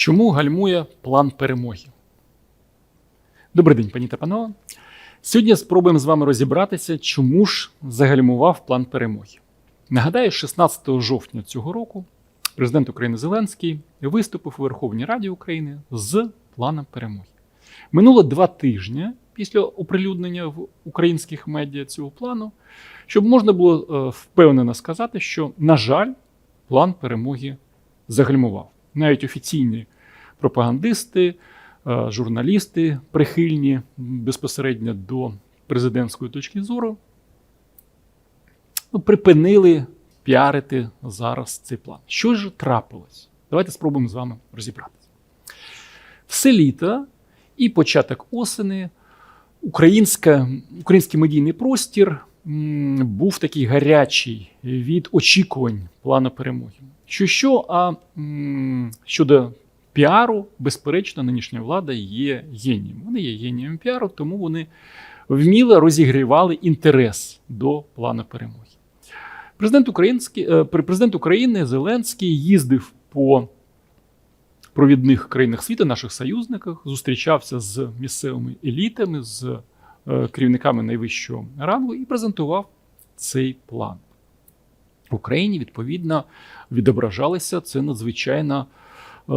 Чому гальмує план перемоги? Добрий день, пані та панове. Сьогодні спробуємо з вами розібратися, чому ж загальмував план перемоги. Нагадаю, 16 жовтня цього року президент України Зеленський виступив у Верховній Раді України з планом перемоги. Минуло два тижні після оприлюднення в українських медіа цього плану, щоб можна було е, впевнено сказати, що, на жаль, план перемоги загальмував. Навіть офіційні пропагандисти, е, журналісти, прихильні безпосередньо до президентської точки зору, ну, припинили піарити зараз цей план. Що ж трапилось? Давайте спробуємо з вами розібратися. Все літо і початок осени українська, український медійний простір був такий гарячий від очікувань плану перемоги. Що що, а щодо піару, безперечно, нинішня влада є генієм. Вони є генієм піару, тому вони вміло розігрівали інтерес до плану перемоги. Президент, український, е, президент України Зеленський їздив по провідних країнах світу, наших союзниках, зустрічався з місцевими елітами, з е, керівниками найвищого рангу і презентував цей план. В Україні, відповідно, відображалося це надзвичайно е,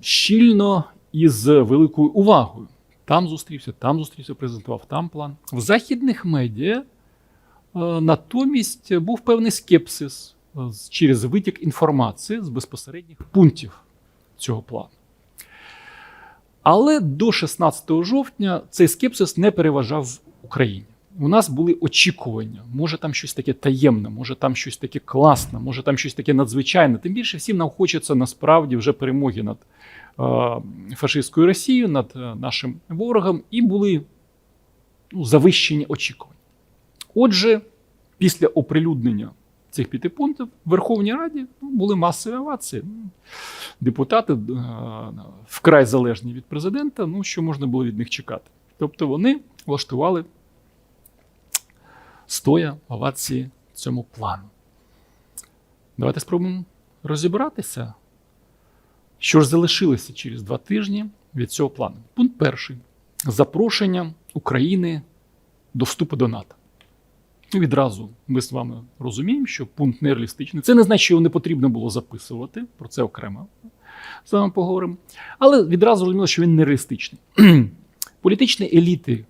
щільно і з великою увагою. Там зустрівся, там зустрівся, презентував там план. В західних медіа е, натомість був певний скепсис е, через витік інформації з безпосередніх пунктів цього плану. Але до 16 жовтня цей скепсис не переважав в Україні. У нас були очікування, може там щось таке таємне, може там щось таке класне, може там щось таке надзвичайне. Тим більше всім нам хочеться насправді вже перемоги над е, фашистською Росією, над е, нашим ворогом, і були ну, завищені очікування. Отже, після оприлюднення цих п'яти пунктів в Верховній Раді ну, були масові овації. Ну, Депутати е, вкрай залежні від президента, ну що можна було від них чекати. Тобто вони влаштували стоя овації цьому плану. Давайте спробуємо розібратися, що ж залишилося через два тижні від цього плану. Пункт перший: запрошення України до вступу до НАТО. Ну, Відразу ми з вами розуміємо, що пункт нереалістичний. Це не значить, що його не потрібно було записувати, про це окремо з вами поговоримо. Але відразу зрозуміло, що він нереалістичний. Політичні еліти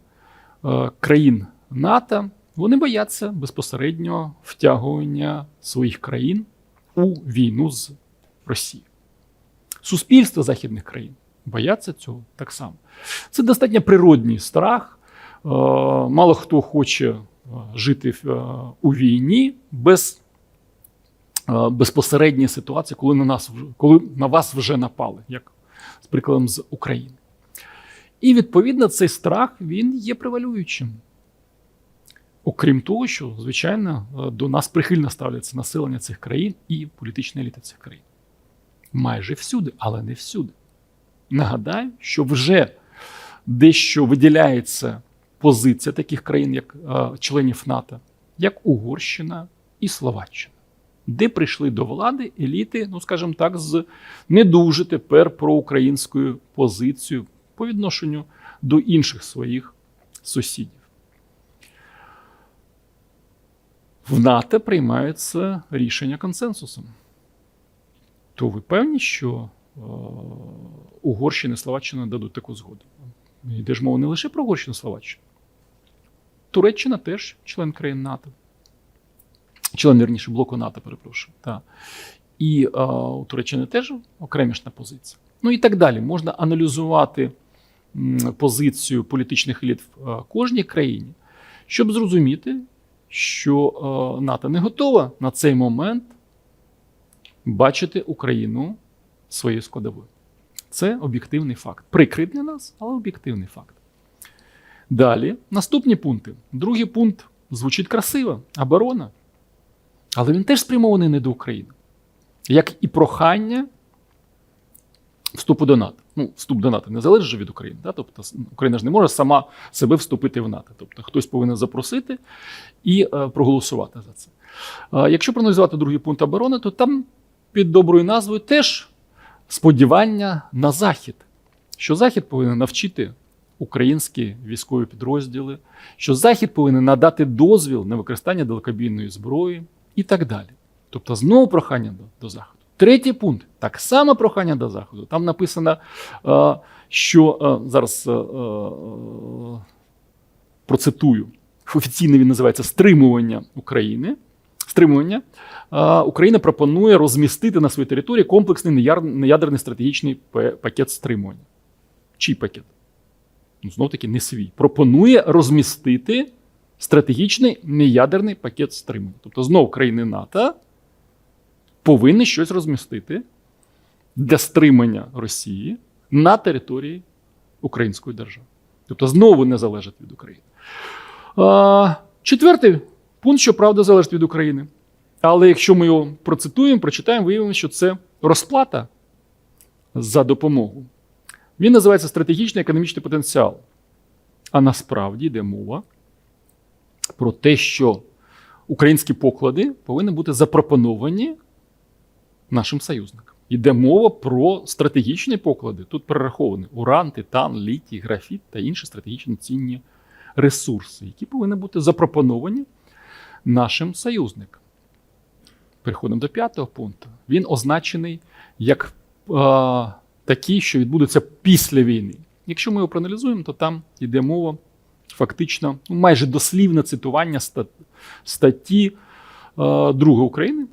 е, країн НАТО вони бояться безпосередньо втягування своїх країн у війну з Росією. Суспільство західних країн бояться цього так само. Це достатньо природній страх. Е, Мало хто хоче е, жити е, у війні без безпосередньої ситуації, коли на нас коли на вас вже напали, як з прикладом з України. І відповідно цей страх він є превалюючим. Окрім того, що, звичайно, е, до нас прихильно ставляться населення цих країн і політична еліта цих країн. Майже всюди, але не всюди. Нагадаю, що вже дещо виділяється позиція таких країн, як е, членів НАТО, як Угорщина і Словаччина, де прийшли до влади еліти, ну скажімо так, з не дуже тепер проукраїнською позицією по відношенню до інших своїх сусідів. В НАТО приймаються рішення консенсусом. То ви певні, що е, Угорщина і Словаччина дадуть таку згоду? Йде ж мова не лише про Угорщину і Словаччину. Туреччина теж член країн НАТО. Член, вірніше, блоку НАТО, перепрошую. Та. І е, у Туреччини теж окремішна позиція. Ну і так далі. Можна аналізувати позицію політичних еліт в е, кожній країні, щоб зрозуміти, що е, НАТО не готова на цей момент бачити Україну своєю складовою. Це об'єктивний факт. Прикрий для нас, але об'єктивний факт. Далі, наступні пункти. Другий пункт звучить красиво оборона. Але він теж спрямований не до України. Як і прохання вступу до НАТО. Ну, вступ до НАТО не залежить від України. Да? Тобто Україна ж не може сама себе вступити в НАТО. Тобто хтось повинен запросити і е, проголосувати за це. Е, якщо проаналізувати другий пункт оборони, то там під доброю назвою теж сподівання на Захід, що Захід повинен навчити українські військові підрозділи, що Захід повинен надати дозвіл на використання далекобійної зброї і так далі. Тобто, знову прохання до, до Заходу. Третій пункт так само прохання до Заходу. Там написано, е, що е, зараз е, процитую. Офіційно він називається стримування України. Стримування Україна пропонує розмістити на своїй території комплексний неядерний стратегічний пакет стримування. Чий пакет? Ну, знов таки не свій. Пропонує розмістити стратегічний неядерний пакет стримування. Тобто, знов країни НАТО повинні щось розмістити для стримання Росії на території Української держави. Тобто, знову не залежить від України. А, четвертий пункт, що правда залежить від України. Але якщо ми його процитуємо, прочитаємо, виявимо, що це розплата за допомогу. Він називається стратегічний економічний потенціал. А насправді йде мова про те, що українські поклади повинні бути запропоновані нашим союзникам. Йде мова про стратегічні поклади. Тут перераховані уран, титан, літій, графіт та інші стратегічно цінні ресурси, які повинні бути запропоновані нашим союзникам. Переходимо до п'ятого пункту. Він означений як е, такий, що відбудуться після війни. Якщо ми його проаналізуємо, то там йде мова фактично ну, майже дослівне цитування ста- статті е, України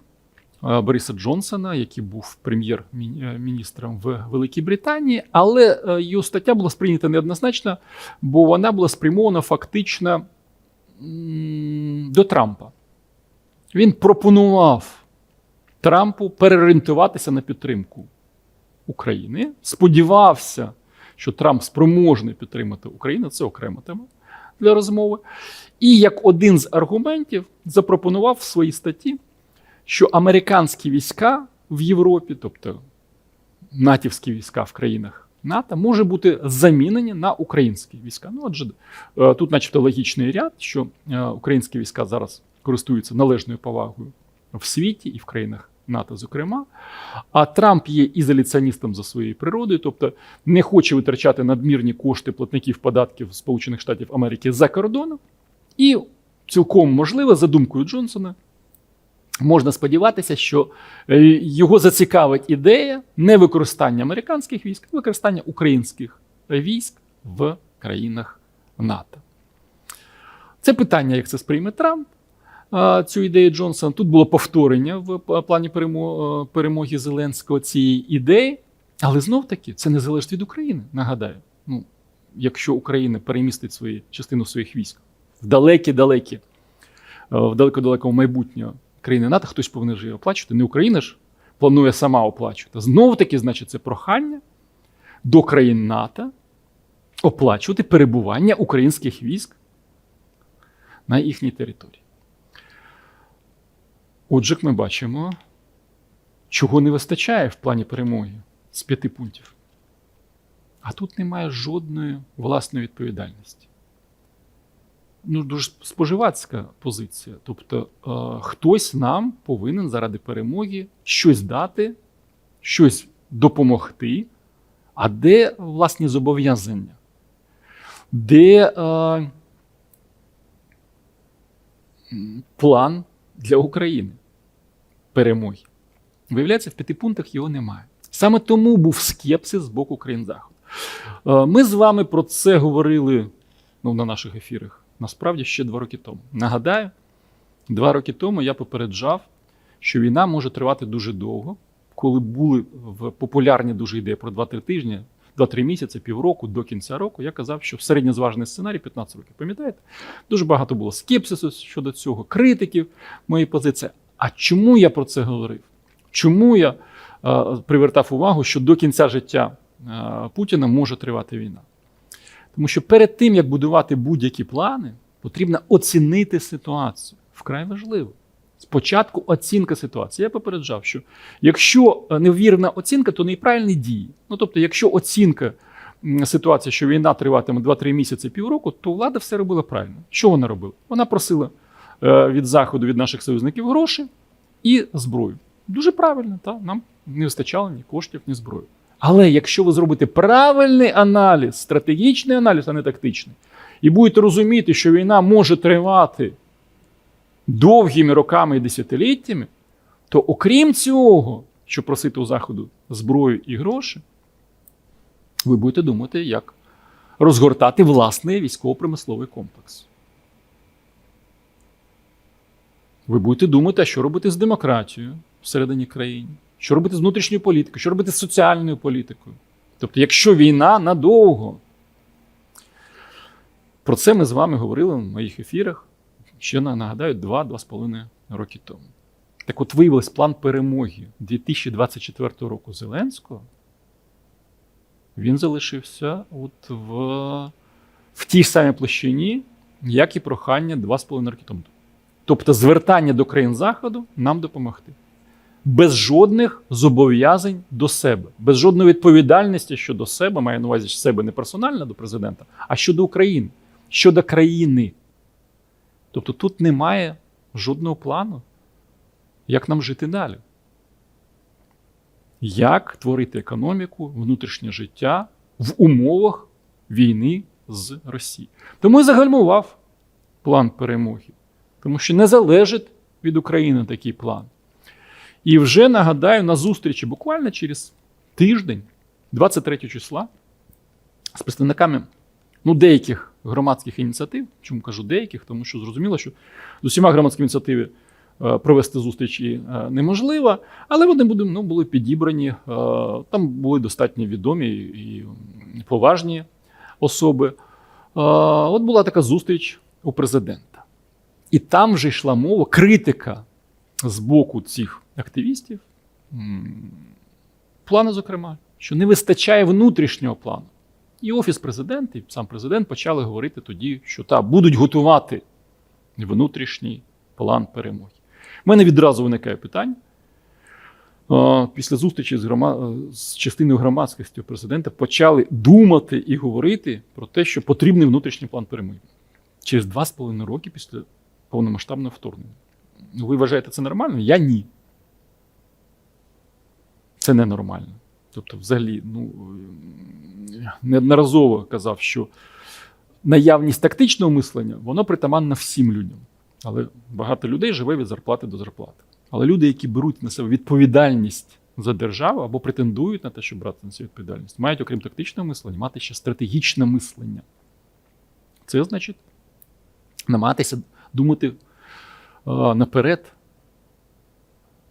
Бориса Джонсона, який був прем'єр-міністром в Великій Британії, але е, його стаття була сприйнята неоднозначно, бо вона була спрямована фактично до Трампа. Він пропонував Трампу переорієнтуватися на підтримку України. Сподівався, що Трамп спроможний підтримати Україну. Це окрема тема для розмови. І як один з аргументів запропонував в своїй статті, що американські війська в Європі, тобто натівські війська в країнах НАТО, може бути замінені на українські війська. Ну, отже, е, тут, начебто, логічний ряд, що е, українські війська зараз користуються належною повагою в світі і в країнах НАТО, зокрема. А Трамп є ізоляціоністом за своєю природою, тобто не хоче витрачати надмірні кошти платників податків Сполучених Штатів Америки за кордоном. І цілком можливо, за думкою Джонсона, можна сподіватися, що е, його зацікавить ідея не використання американських військ, а використання українських військ в країнах НАТО. Це питання, як це сприйме Трамп. Цю ідею Джонсона. Тут було повторення в плані е, перемоги Зеленського цієї ідеї, але знов таки це не залежить від України. Нагадаю, ну, якщо Україна перемістить свої частину своїх військ в далекі-далекі, е, в далеко-далекому майбутнє країни НАТО, хтось повинен же її оплачувати. Не Україна ж планує сама оплачувати. Знову таки, значить, це прохання до країн НАТО оплачувати перебування українських військ на їхній території. Отже, ми бачимо, чого не вистачає в плані перемоги з п'яти пунктів. А тут немає жодної власної відповідальності. Ну, дуже споживацька позиція. Тобто, е, хтось нам повинен заради перемоги щось дати, щось допомогти. А де власні зобов'язання? Де е, план для України перемоги? Виявляється, в п'яти пунктах його немає. Саме тому був скепсис з боку країн Заходу. Е, Ми з вами про це говорили ну, на наших ефірах насправді ще два роки тому. Нагадаю, два роки тому я попереджав, що війна може тривати дуже довго, коли були в популярні дуже ідеї про 2-3 тижні, 2-3 місяці, півроку до кінця року. Я казав, що середньозважений сценарій 15 років. Пам'ятаєте? Дуже багато було скепсису щодо цього, критиків моєї позиції. А чому я про це говорив? Чому я е, привертав увагу, що до кінця життя е, Путіна може тривати війна? Тому що перед тим, як будувати будь-які плани, потрібно оцінити ситуацію. Вкрай важливо. Спочатку оцінка ситуації. Я попереджав, що якщо е, невірна оцінка, то неправильні дії. Ну тобто, якщо оцінка ситуації, що війна триватиме 2-3 місяці півроку, то влада все робила правильно. Що вона робила? Вона просила е, від заходу, від наших союзників гроші і зброю. Дуже правильно, так? нам не вистачало ні коштів, ні зброї. Але якщо ви зробите правильний аналіз, стратегічний аналіз, а не тактичний, і будете розуміти, що війна може тривати довгими роками і десятиліттями, то окрім цього, що просити у Заходу зброю і гроші, ви будете думати, як розгортати власний військово-промисловий комплекс. Ви будете думати, а що робити з демократією всередині країни, що робити з внутрішньою політикою, що робити з соціальною політикою. Тобто, якщо війна надовго, про це ми з вами говорили в моїх ефірах, ще нагадаю, 2-2,5 роки тому. Так от виявилось план перемоги 2024 року Зеленського. Він залишився от в, в тій самій площині, як і прохання 2,5 роки тому. Тобто звертання до країн Заходу нам допомогти. Без жодних зобов'язань до себе, без жодної відповідальності щодо себе, маю на увазі себе не персонально до президента, а щодо України, щодо країни. Тобто тут немає жодного плану, як нам жити далі. Як творити економіку, внутрішнє життя в умовах війни з Росією. Тому і загальмував план перемоги, тому що не залежить від України такий план. І вже нагадаю, на зустрічі буквально через тиждень, 23 числа, з представниками ну, деяких громадських ініціатив. Чому кажу деяких? Тому що зрозуміло, що з усіма громадськими ініціативами е, провести зустрічі е, неможливо, але вони ну, були підібрані. е, Там були достатньо відомі і поважні особи. От була така зустріч у президента. І там вже йшла мова, критика з боку цих активістів, плану, зокрема, що не вистачає внутрішнього плану. І Офіс президента, і сам президент почали говорити тоді, що та, будуть готувати внутрішній план перемоги. У мене відразу виникає питання. Після зустрічі з, грома... з частиною громадськості президента почали думати і говорити про те, що потрібний внутрішній план перемоги через два з половиною роки після повномасштабного вторгнення. Ви вважаєте це нормально? Я ні. Це ненормально. Тобто, взагалі, ну, неодноразово казав, що наявність тактичного мислення, воно притаманно всім людям. Але багато людей живе від зарплати до зарплати. Але люди, які беруть на себе відповідальність за державу або претендують на те, щоб брати на себе відповідальність, мають, окрім тактичного мислення, мати ще стратегічне мислення. Це значить намагатися думати наперед,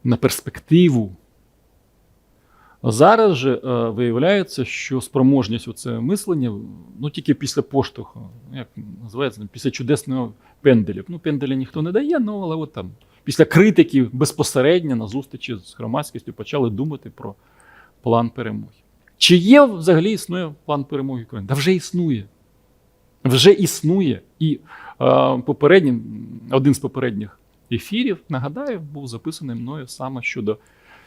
на перспективу. Зараз же е, виявляється, що спроможність оце мислення ну, тільки після поштовху, як називається, після чудесного пенделя. Ну, пенделя ніхто не дає, ну, але от там після критики безпосередньо на зустрічі з громадськістю почали думати про план перемоги. Чи є взагалі існує план перемоги України? Та вже існує. Вже існує. І е, попереднім, один з попередніх ефірів, нагадаю, був записаний мною саме щодо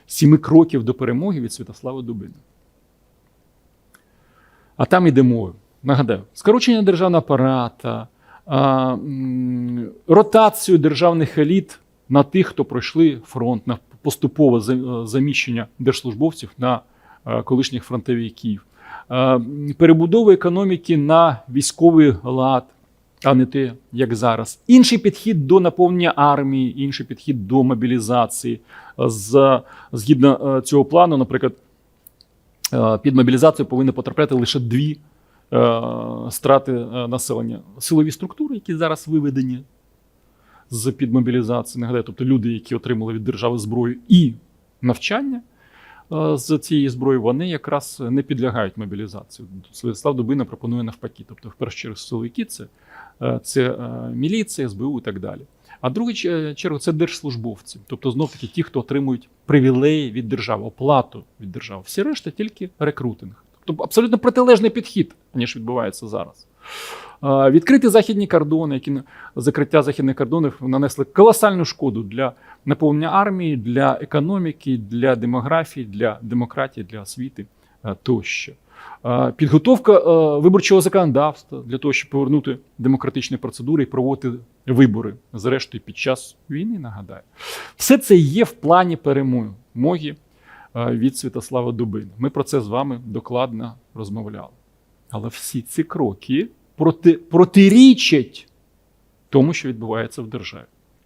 сіми кроків до перемоги від Святослава Дубина. А там йде мова. Нагадаю, скорочення державного апарата, ротацію державних еліт на тих, хто пройшли фронт, на поступове за- заміщення держслужбовців на колишніх фронтовиків, перебудову економіки на військовий лад, а не те, як зараз. Інший підхід до наповнення армії, інший підхід до мобілізації. З, згідно е, цього плану, наприклад, е, під мобілізацію повинні потрапляти лише дві е, страти населення. Силові структури, які зараз виведені з під мобілізації, нагадаю, тобто люди, які отримали від держави зброю і навчання з цієї зброї, вони якраз не підлягають мобілізації. Святослав Дубина пропонує навпаки. Тобто, в першу чергу, силовики це, це е, міліція, СБУ і так далі. А в другу чергу це держслужбовці, тобто знов таки ті, хто отримують привілеї від держави, оплату від держави. Всі решта тільки рекрутинг. Тобто абсолютно протилежний підхід, ніж відбувається зараз. Е, Відкриті західні кордони, які закриття західних кордонів нанесли колосальну шкоду для наповнення армії, для економіки, для демографії, для демократії, для освіти е, тощо. Підготовка е, виборчого законодавства для того, щоб повернути демократичні процедури і проводити вибори, зрештою, під час війни, нагадаю. Все це є в плані перемоги е, від Святослава Дубина. Ми про це з вами докладно розмовляли. Але всі ці кроки проти, протирічать тому, що відбувається в державі.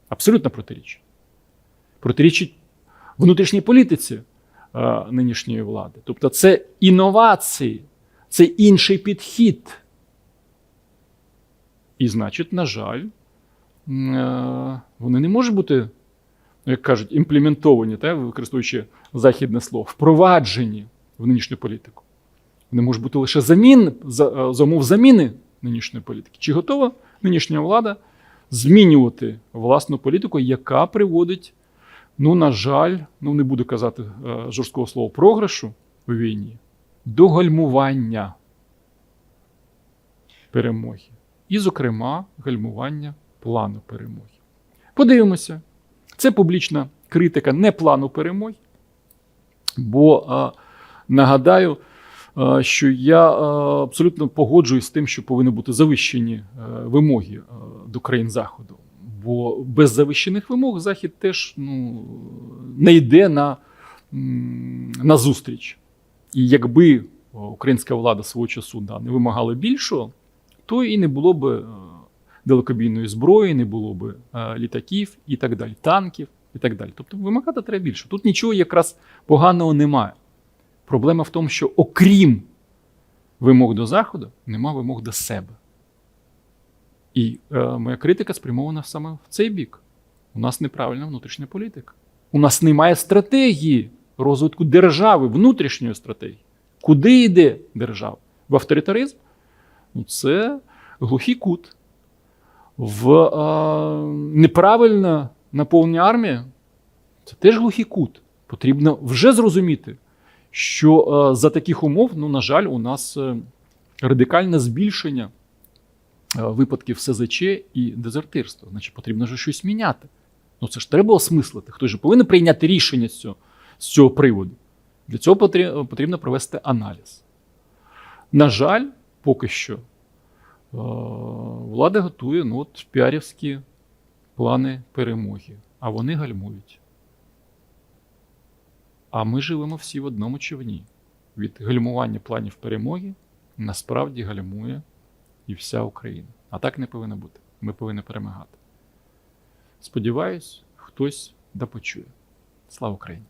Абсолютно протирічать. Протирічать внутрішній політиці нинішньої влади. Тобто, це інновації, це інший підхід. І, значить, на жаль, е, вони не можуть бути, як кажуть, імплементовані, та, використовуючи західне слово, впроваджені в нинішню політику. Вони можуть бути лише замін, за, е, заміни нинішньої політики. Чи готова нинішня влада змінювати власну політику, яка приводить, ну, на жаль, ну не буду казати е, жорсткого слова програшу у війні, до гальмування перемоги. І, зокрема, гальмування плану перемоги. Подивимося. Це публічна критика не плану перемоги, бо е, нагадаю, е, що я абсолютно погоджуюсь з тим, що повинні бути завищені вимоги до країн Заходу. Бо без завищених вимог Захід теж ну, не йде на, на зустріч. І якби українська влада свого часу да, не вимагала більшого, то і не було б е, далекобійної зброї, не було б е, літаків і так далі, танків і так далі. Тобто вимагати треба більше. Тут нічого якраз поганого немає. Проблема в тому, що окрім вимог до Заходу, нема вимог до себе. І е, моя критика спрямована саме в цей бік. У нас неправильна внутрішня політика. У нас немає стратегії розвитку держави, внутрішньої стратегії. Куди йде держава? В авторитаризм? Ну, це глухий кут. В е, неправильне наповнення армії це теж глухий кут. Потрібно вже зрозуміти, що е, за таких умов, ну, на жаль, у нас е, радикальне збільшення випадків СЗЧ і дезертирства. Значить, потрібно вже щось міняти. Ну це ж треба осмислити. Хтось же повинен прийняти рішення з цього, з цього приводу. Для цього потрібно провести аналіз. На жаль, поки що е, влада готує ну, от, піарівські плани перемоги, а вони гальмують. А ми живемо всі в одному човні. Від гальмування планів перемоги насправді гальмує і вся Україна. А так не повинно бути. Ми повинні перемагати. Сподіваюсь, хтось допочує. Слава Україні!